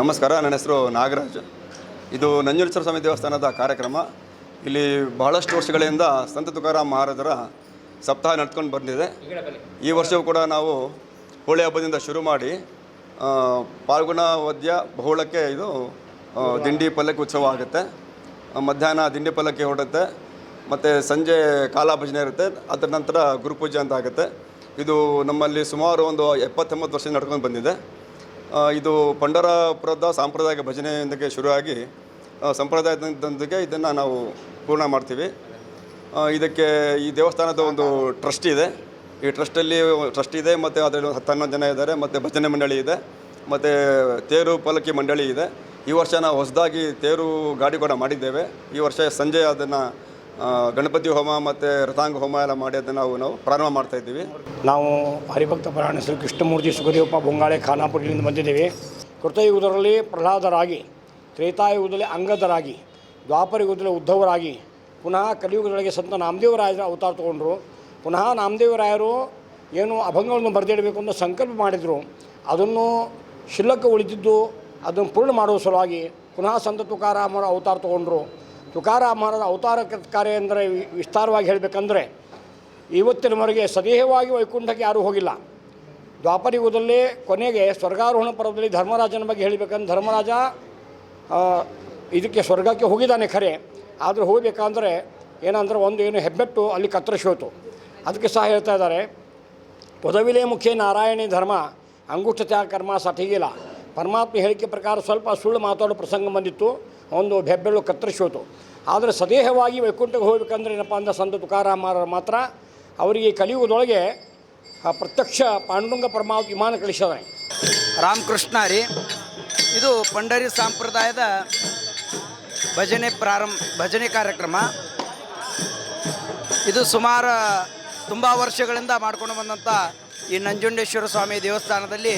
ನಮಸ್ಕಾರ, ನನ್ನ ಹೆಸರು ನಾಗರಾಜ್. ಇದು ನಂಜುಂಡೇಶ್ವರ ಸ್ವಾಮಿ ದೇವಸ್ಥಾನದ ಕಾರ್ಯಕ್ರಮ. ಇಲ್ಲಿ ಬಹಳಷ್ಟು ವರ್ಷಗಳಿಂದ ಸಂತ ತುಕಾರಾಮ್ ಮಹಾರಾಜರ ಸಪ್ತಾಹ ನಡ್ಕೊಂಡು ಬಂದಿದೆ. ಈ ವರ್ಷವೂ ಕೂಡ ನಾವು ಹೋಳಿ ಹಬ್ಬದಿಂದ ಶುರು ಮಾಡಿ ಪಾಲ್ಗುಣ ವದ್ಯ ಬಹುಳಕ್ಕೆ ಇದು ದಿಂಡಿ ಪಲ್ಲಕ್ಕಿ ಉತ್ಸವ ಆಗುತ್ತೆ. ಮಧ್ಯಾಹ್ನ ದಿಂಡಿ ಪಲ್ಲಕ್ಕಿ ಹೊಡುತ್ತೆ ಮತ್ತು ಸಂಜೆ ಕಾಲಾಭಜನೆ ಇರುತ್ತೆ, ಅದರ ನಂತರ ಗುರುಪೂಜೆ ಅಂತ ಆಗುತ್ತೆ. ಇದು ನಮ್ಮಲ್ಲಿ ಸುಮಾರು ಒಂದು ಎಪ್ಪತ್ತೊಂಬತ್ತು ವರ್ಷ ನಡ್ಕೊಂಡು ಬಂದಿದೆ. ಇದು ಪಂಡರಪುರದ ಸಾಂಪ್ರದಾಯಿಕ ಭಜನೆಯೊಂದಿಗೆ ಶುರುವಾಗಿ ಸಂಪ್ರದಾಯದೊಂದಿಗೆ ಇದನ್ನು ನಾವು ಪೂರ್ಣ ಮಾಡ್ತೀವಿ. ಇದಕ್ಕೆ ಈ ದೇವಸ್ಥಾನದ ಒಂದು ಟ್ರಸ್ಟ್ ಇದೆ. ಈ ಟ್ರಸ್ಟಲ್ಲಿ ಟ್ರಸ್ಟ್ ಇದೆ, ಮತ್ತು ಅದರಲ್ಲಿ ಹತ್ತು ಹನ್ನೊಂದು ಜನ ಇದ್ದಾರೆ, ಮತ್ತು ಭಜನೆ ಮಂಡಳಿ ಇದೆ, ಮತ್ತು ತೇರು ಪಲಕಿ ಮಂಡಳಿ ಇದೆ. ಈ ವರ್ಷ ನಾವು ಹೊಸದಾಗಿ ತೇರು ಗಾಡಿ ಕೂಡ ಮಾಡಿದ್ದೇವೆ. ಈ ವರ್ಷ ಸಂಜೆ ಅದನ್ನು ಗಣಪತಿ ಹೋಮ ಮತ್ತು ರಥಾಂಗ ಹೋಮ ಎಲ್ಲ ಮಾಡಿ ಅದನ್ನು ನಾವು ನಾವು ಪ್ರಾರಂಭ ಮಾಡ್ತಾ ಇದ್ದೀವಿ. ನಾವು ಹರಿಭಕ್ತ ಪುರಾಣ ಶ್ರೀ ಕೃಷ್ಣಮೂರ್ತಿ ಸುಖದೇವಪ್ಪ ಬೊಂಗಾಳೆ ಖಾನಾಪುರದಿಂದ ಬಂದಿದ್ದೇವೆ. ಕೃತಯುಗದಲ್ಲಿ ಪ್ರಹ್ಲಾದರಾಗಿ, ತ್ರೇತಾಯುಗದಲ್ಲಿ ಅಂಗದರಾಗಿ ದ್ವಾಪರ ಯುಗದಲ್ಲಿ ಉದ್ಧವರಾಗಿ, ಪುನಃ ಕಲಿಯುಗದೊಳಗೆ ಸಂತ ನಾಮದೇವರಾಯರ ಅವತಾರ ತಗೊಂಡ್ರು. ಪುನಃ ನಾಮದೇವರಾಯರು ಏನು ಅಭಂಗಗಳನ್ನು ಬರೆದಿಡಬೇಕು ಅಂತ ಸಂಕಲ್ಪ ಮಾಡಿದರು. ಅದನ್ನು ಶಿಲ್ಲಕ್ಕೆ ಉಳಿದಿದ್ದು ಅದನ್ನು ಪೂರ್ಣ ಮಾಡುವ ಸಲುವಾಗಿ ಪುನಃ ಸಂತ ತುಕಾರಾಮರ ಅವತಾರ ತಗೊಂಡ್ರು. ತುಕಾರಾಮರ ಅವತಾರ ಕಾರ್ಯ ಅಂದರೆ ವಿಸ್ತಾರವಾಗಿ ಹೇಳಬೇಕಂದ್ರೆ ಇವತ್ತಿನವರೆಗೆ ಸದೇಹವಾಗಿ ವೈಕುಂಠಕ್ಕೆ ಯಾರೂ ಹೋಗಿಲ್ಲ. ದ್ವಾಪರ ಯುಗದಲ್ಲಿ ಕೊನೆಗೆ ಸ್ವರ್ಗಾರೋಹಣ ಪರ್ವದಲ್ಲಿ ಧರ್ಮರಾಜನ ಬಗ್ಗೆ ಹೇಳಬೇಕಂದ್ರೆ ಧರ್ಮರಾಜ ಇದಕ್ಕೆ ಸ್ವರ್ಗಕ್ಕೆ ಹೋಗಿದ್ದಾನೆ ಖರೆ. ಆದರೆ ಹೋಗಬೇಕಂದ್ರೆ ಏನಂದ್ರೆ ಒಂದು ಏನು ಹೆಬ್ಬೆಟ್ಟು ಅಲ್ಲಿ ಕತ್ತರಿಸೋತು ಅದಕ್ಕೆ ಸಹ ಹೇಳ್ತಾ ಇದ್ದಾರೆ, ಪದವಿಲೇ ಮುಖ್ಯ ನಾರಾಯಣಿ ಧರ್ಮ ಅಂಗುಷ್ಠ ತ್ಯಾಗ ಕರ್ಮ ಸಠಿಗಿಲ್ಲ ಪರಮಾತ್ಮ ಹೇಳಿಕೆ ಪ್ರಕಾರ ಸ್ವಲ್ಪ ಸುಳ್ಳು ಮಾತಾಡೋ ಪ್ರಸಂಗ ಬಂದಿತ್ತು, ಒಂದು ಬೆಬ್ಬೆಳ್ಳು ಕತ್ತರಿಸೋತು. ಆದರೆ ಸದೇಹವಾಗಿ ವೈಕುಂಠಕ್ಕೆ ಹೋಗ್ಬೇಕಂದ್ರೆ ಏನಪ್ಪ ಅಂದ್ರೆ ಸಂತ ತುಕಾರಾಮರ ಮಾತ್ರ ಅವರಿಗೆ ಕಲಿಯುವುದೊಳಗೆ ಪ್ರತ್ಯಕ್ಷ ಪಾಂಡುರಂಗ ಪರಮಾತ್ಮ ವಿಮಾನ ಕಳಿಸಿದಾನೆ ರಾಮಕೃಷ್ಣ ರೀ, ಇದು ಪಂಡರಿ ಸಂಪ್ರದಾಯದ ಭಜನೆ ಪ್ರಾರಂಭ, ಭಜನೆ ಕಾರ್ಯಕ್ರಮ. ಇದು ಸುಮಾರು ತುಂಬ ವರ್ಷಗಳಿಂದ ಮಾಡ್ಕೊಂಡು ಬಂದಂಥ ಈ ನಂಜುಂಡೇಶ್ವರ ಸ್ವಾಮಿ ದೇವಸ್ಥಾನದಲ್ಲಿ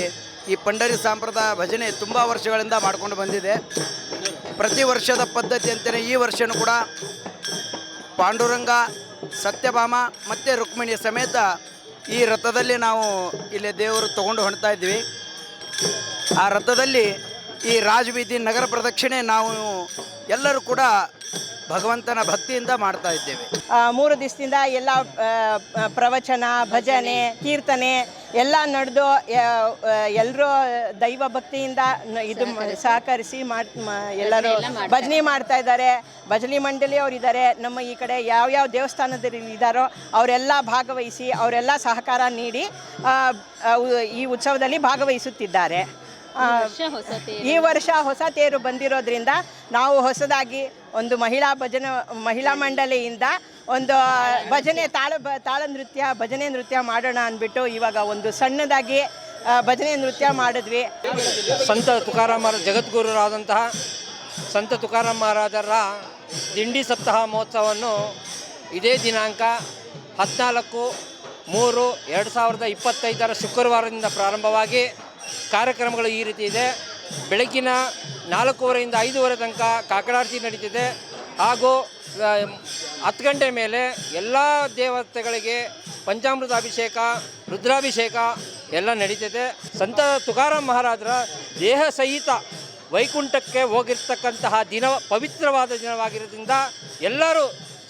ಈ ಪಂಡರಿ ಸಾಂಪ್ರದಾಯ ಭಜನೆ ತುಂಬ ವರ್ಷಗಳಿಂದ ಮಾಡ್ಕೊಂಡು ಬಂದಿದೆ. ಪ್ರತಿ ವರ್ಷದ ಪದ್ಧತಿ ಅಂತಲೇ ಈ ವರ್ಷವೂ ಕೂಡ ಪಾಂಡುರಂಗ, ಸತ್ಯಭಾಮ ಮತ್ತು ರುಕ್ಮಿಣಿ ಸಮೇತ ಈ ರಥದಲ್ಲಿ ನಾವು ಇಲ್ಲಿ ದೇವರು ತಗೊಂಡು ಹೊಣ್ತಾ ಇದ್ವಿ ಆ ರಥದಲ್ಲಿ ಈ ರಾಜಬೀದಿ ನಗರ ಪ್ರದಕ್ಷಿಣೆ ನಾವು ಎಲ್ಲರೂ ಕೂಡ ಭಗವಂತನ ಭಕ್ತಿಯಿಂದ ಮಾಡ್ತಾ ಇದ್ದೇವೆ. ಮೂರು ದಿವಸದಿಂದ ಎಲ್ಲ ಪ್ರವಚನ, ಭಜನೆ, ಕೀರ್ತನೆ ಎಲ್ಲ ನಡೆದು ಎಲ್ಲರೂ ದೈವ ಭಕ್ತಿಯಿಂದ ಇದು ಸಹಕರಿಸಿ. ಮಾಡ್ ಎಲ್ಲರೂ ಭಜನೆ ಮಾಡ್ತಾ ಇದ್ದಾರೆ. ಭಜನೆ ಮಂಡಳಿ ಇದ್ದಾರೆ. ನಮ್ಮ ಈ ಕಡೆ ಯಾವ್ಯಾವ ದೇವಸ್ಥಾನದಲ್ಲಿ ಇದ್ದಾರೋ ಅವರೆಲ್ಲ ಭಾಗವಹಿಸಿ ಅವರೆಲ್ಲ ಸಹಕಾರ ನೀಡಿ ಈ ಉತ್ಸವದಲ್ಲಿ ಭಾಗವಹಿಸುತ್ತಿದ್ದಾರೆ. ಈ ವರ್ಷ ಹೊಸ ತೇರು. ಬಂದಿರೋದ್ರಿಂದ ನಾವು ಹೊಸದಾಗಿ ಒಂದು ಮಹಿಳಾ ಭಜನೆ ಮಹಿಳಾ ಮಂಡಳಿಯಿಂದ ಒಂದು ಭಜನೆ ತಾಳ ಬ- ತಾಳ ನೃತ್ಯ ಭಜನೆ ನೃತ್ಯ ಮಾಡೋಣ ಅಂದ್ಬಿಟ್ಟು ಇವಾಗ ಒಂದು ಸಣ್ಣದಾಗಿ ಭಜನೆ ನೃತ್ಯ ಮಾಡಿದ್ವಿ. ಸಂತ ತುಕಾರಾಮರ ಜಗದ್ಗುರುರಾದಂತಹ ಸಂತ ತುಕಾರಾಮ ಮಹಾರಾಜರ ದಿಂಡಿ ಸಪ್ತಾಹ ಮಹೋತ್ಸವವನ್ನು ಇದೇ ದಿನಾಂಕ ಹದಿನಾಲ್ಕು ಮೂರು ಎರಡು ಸಾವಿರದ ಇಪ್ಪತ್ತೈದರ ಶುಕ್ರವಾರದಿಂದ ಪ್ರಾರಂಭವಾಗಿ ಕಾರ್ಯಕ್ರಮಗಳು ಈ ರೀತಿ ಇದೆ. ಬೆಳಗಿನ ನಾಲ್ಕೂವರೆಯಿಂದ ಐದೂವರೆ ತನಕ ಕಾಕಡಾರತಿ ನಡೀತಿದೆ. ಹಾಗೂ ಹತ್ತು ಗಂಟೆ ಮೇಲೆ ಎಲ್ಲ ದೇವತೆಗಳಿಗೆ ಪಂಚಾಮೃತ ಅಭಿಷೇಕ ರುದ್ರಾಭಿಷೇಕ ಎಲ್ಲ ನಡೀತಿದೆ. ಸಂತ ತುಕಾರಾಮ್ ಮಹಾರಾಜರ ದೇಹ ಸಹಿತ ವೈಕುಂಠಕ್ಕೆ ಹೋಗಿರ್ತಕ್ಕಂತಹ ದಿನ, ಪವಿತ್ರವಾದ ದಿನವಾಗಿರೋದ್ರಿಂದ ಎಲ್ಲರೂ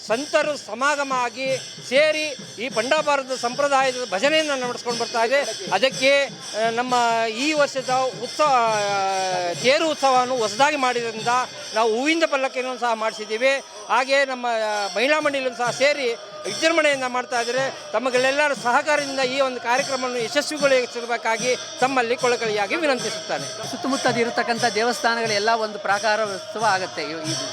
ಸಂತರು ಸಮಾಗಮ ಆಗಿ ಸೇರಿ ಈ ಪಂಡಾಪಾರದ ಸಂಪ್ರದಾಯದ ಭಜನೆಯನ್ನು ನಡೆಸ್ಕೊಂಡು ಬರ್ತಾ ಇದೆ. ಅದಕ್ಕೆ ನಮ್ಮ ಈ ವರ್ಷದ ಉತ್ಸವ ತೇರು ಉತ್ಸವವನ್ನು ಹೊಸದಾಗಿ ಮಾಡಿದ್ರಿಂದ ನಾವು ಹೂವಿಂದ ಪಲ್ಲಕ್ಕಿಯನ್ನು ಸಹ ಮಾಡಿಸಿದ್ದೀವಿ. ಹಾಗೆ ನಮ್ಮ ಮಹಿಳಾ ಮಂಡಳಿಯನ್ನು ಸಹ ಸೇರಿ ವಿಜೃಂಭಣೆಯಿಂದ ಮಾಡ್ತಾ ಇದ್ದಾರೆ. ತಮಗೆಲ್ಲರ ಸಹಕಾರದಿಂದ ಈ ಒಂದು ಕಾರ್ಯಕ್ರಮವನ್ನು ಯಶಸ್ವಿಗೊಳಿಸಬೇಕಾಗಿ ತಮ್ಮಲ್ಲಿ ಕೊಳಕಳಿಯಾಗಿ ವಿನಂತಿಸುತ್ತಾನೆ. ಸುತ್ತಮುತ್ತ ಇರತಕ್ಕಂಥ ದೇವಸ್ಥಾನಗಳೆಲ್ಲ ಒಂದು ಪ್ರಾಕಾರ ಉತ್ಸವ ಆಗುತ್ತೆ